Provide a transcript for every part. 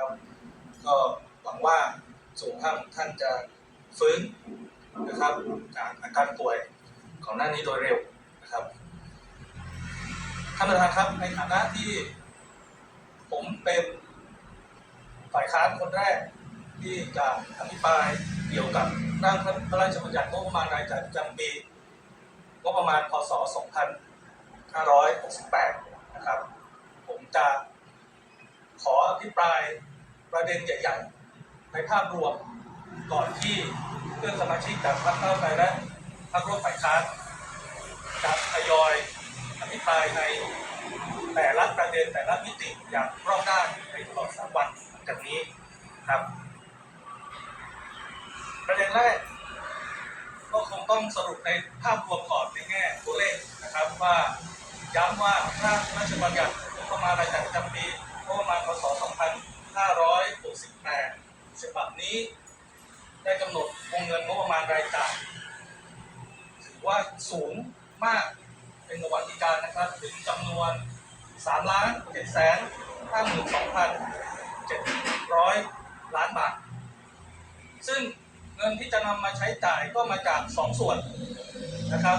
ครับก็หวังว่าสุขภาพท่านจะฟื้นนะครับจากอาการป่วยของหน้านี้โดยเร็วนะครับท่านประธานครับในฐานะที่ผมเป็นฝ่ายค้านคนแรกที่จะอภิปรายเกี่ยวกับร่างพระราชบัญญัติงบประมาณรายจ่ายประจำปีงบประมาณพศ 2568 นะครับ ผมจะ ภิปรายประเด็นใหญ่ๆ ในภาพรวมก่อนที่เพื่อนสมาชิกจากพรรคก้าไกลและพรรคร่วมฝ่ายค้านจะทยอยอภิปรายในแต่ละประเด็นแต่ละมิติอย่างรอบด้านในตลอดสามวันจากนี้ครับ ประเด็นแรกก็คงต้องสรุปในภาพรวมก่อนในแง่ตัวเลขนะครับว่าย้ำว่าถ้าพระราชบัญญัติงบประมาณรายจ่ายประจำปีงบประมาณพศ 2568 ฉบับนี้ ได้กำหนดวงเงินงบประมาณรายจ่ายถือว่าสูงมากเป็นประวัติการนะครับถึงจำนวน3ล้าน7แสน52,700 ล้านบาท ซึ่งเงินที่จะนำมาใช้จ่ายก็มาจากสองส่วนนะครับ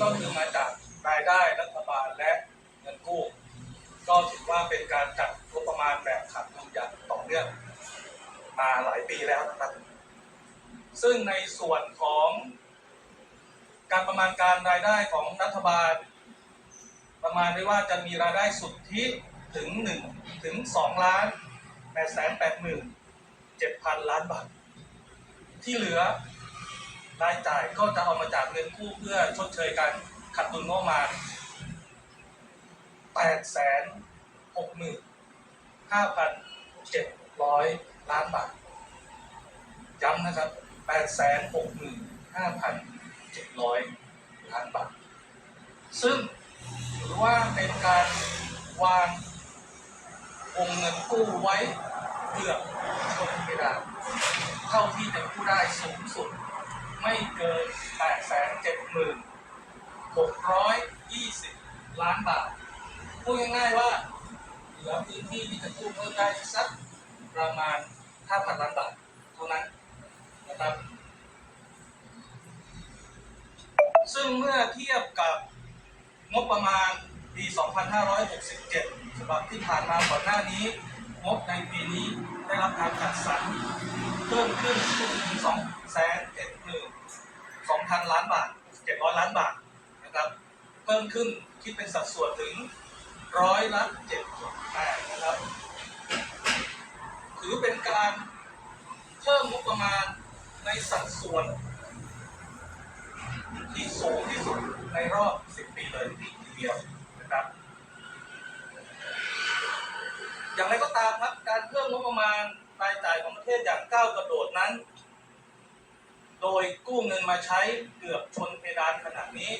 ก็คือมาจากรายได้รัฐบาลและเงินกู้ ก็ถือว่าเป็นการจัด ประมาณแบบขาดดุลอย่างต่อเนื่องมาหลายปีแล้วนะครับ ซึ่งในส่วนของการประมาณการรายได้ของรัฐบาล ประมาณได้ว่าจะมีรายได้สุทธิถึง1ถึง2ล้าน8แสน8หมื่น7พันล้านบาท ที่เหลือรายจ่ายก็จะเอามาจากเงินกู้เพื่อชดเชยการขาดดุลงบประมาณ8แสน6หมื่น 5พัน700 ล้านบาท ย้ำนะครับ8แสน6หมื่น5พัน700 ล้านบาท ซึ่งถือว่าเป็นการวางวงเงินกู้ไว้เกือชนเพดานเท่าที่จะกู้ได้สูงสุด ไม่เกิน 8 7 6 620 ล้านบาท พูดง่ายๆว่า ลือพื้นที่ที่จะกู้เพิ่มได้สักประมาณ 5,000 ล้านบาทเท่านั้นนะครับ ซึ่งเมื่อเทียบกับงบประมาณปี 2567 ฉบับที่ผ่านมาก่อนหน้านี้ งบในปีนี้ได้รับการจัดสรรเพิ่มขึ้นถึง2แสน7หมื่น2,000ล้านบาท700ล้านบาทนะครับ เพิ่มขึ้นคิดเป็นสัดส่วนถึง ร้อยละ7.8นะครับ ถือเป็นการเพิ่มงบประมาณในสัดส่วน ที่สูงที่สุดในรอบ10ปีเลยทีเดียวนะครับ อย่างไรก็ตามครับการเพิ่มงบประมาณรายจ่ายของประเทศอย่างก้าวกระโดดนั้น โดยกู้เงินมาใช้เกือบชนเพดานขนาดนี้